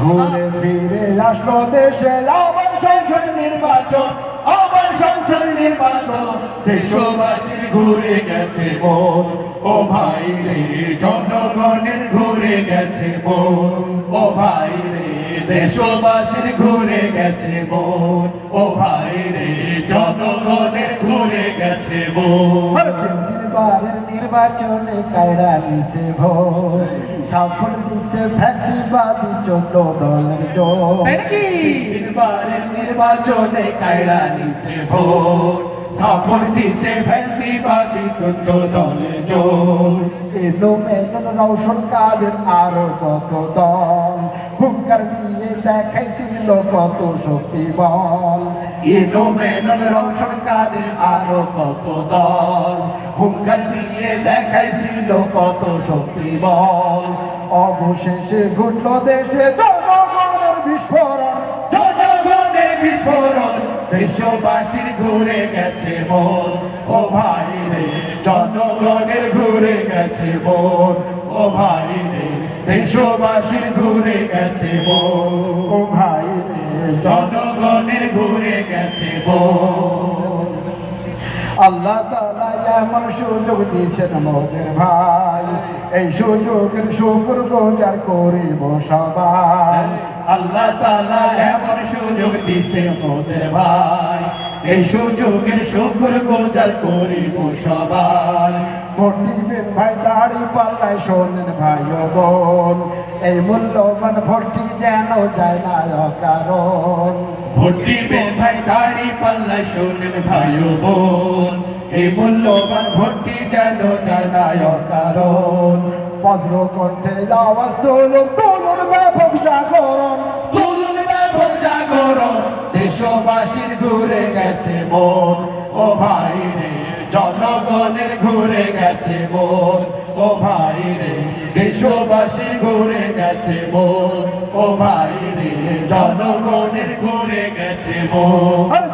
ঘুরে ফিরে রাষ্ট্র দেশে, আবার সংসদ নির্বাচন, আবার সংসদ নির্বাচন। দেশবাসীর ঘুরে গেছে বোধ ও ভাই রে, জনগণের ঘুরে গেছে বোধ ও ভাই রে দেশবাসীর ঘুরে গেছে মন। ও ভাই রে জনগণের ঘুরে গেছে মন। আর নির্বাচনে কায়রা নিছে ভোট। সাফল দিছে ফ্যাসিবাদী চোদ্দ দলের জোট। নির্বাচনে কায়রা নিছে ভোট। সাফর দিছে ফ্যাসিবাদী চোদ্দ দলের জোর এলো মেনন রৌশন কাদের আরও কত দল? দিয়ে দেখাইছিল কত শক্তি বল। এলো মেনন রৌশন কাদের আরও কত দল। হুঙ্কার দিয়ে দেখাইছিল কত শক্তি বল। অবশেষে ঘটলো দেশে জনগণের বিস্ফোরণ। জনগণের বিস্ফোরণ দেশবাসীর ঘুরে গেছে মন। ও ভাই রে জনগণের ঘুরে গেছে মন। ও ভাই রে দেশবাসীর ঘুরে গেছে ও ভাই রে জনগণের ঘুরে গেছে মন আল্লাহ তালা এমন সুযোগ দিয়েছেন মোদের ভাই। এই সুযোগের শুকুর গোজার করিব সবাই। আল্লাহ তালা এমন সুযোগ দিছে মোদের ভাই। এই সুযোগের শুক্র গোজার করিব সবাই ভোটিবেন ভাই দাড়ি পাল্লায় শোনেন ভাই বোন। এই মূল্যবান ভোটটি যেন যায় না কারণ দিবে ভাই দাড়ি পাল্লা শোনেন ভাই বোন। এই মূল্যবান ভোটটি যেন যায় না কারণ বজ্র কণ্ঠে আওয়াজ তুলুন তুলুন ব্যাপক জাগরণ। দেশবাসীর ঘুরে গেছে মন। ও ভাই রে, জনগণের ঘুরে গেছে মন। ও ভাই রে, দেশবাসীর ঘুরে গেছে মন। ও ভাই রে, জনগণের ঘুরে গেছে মন।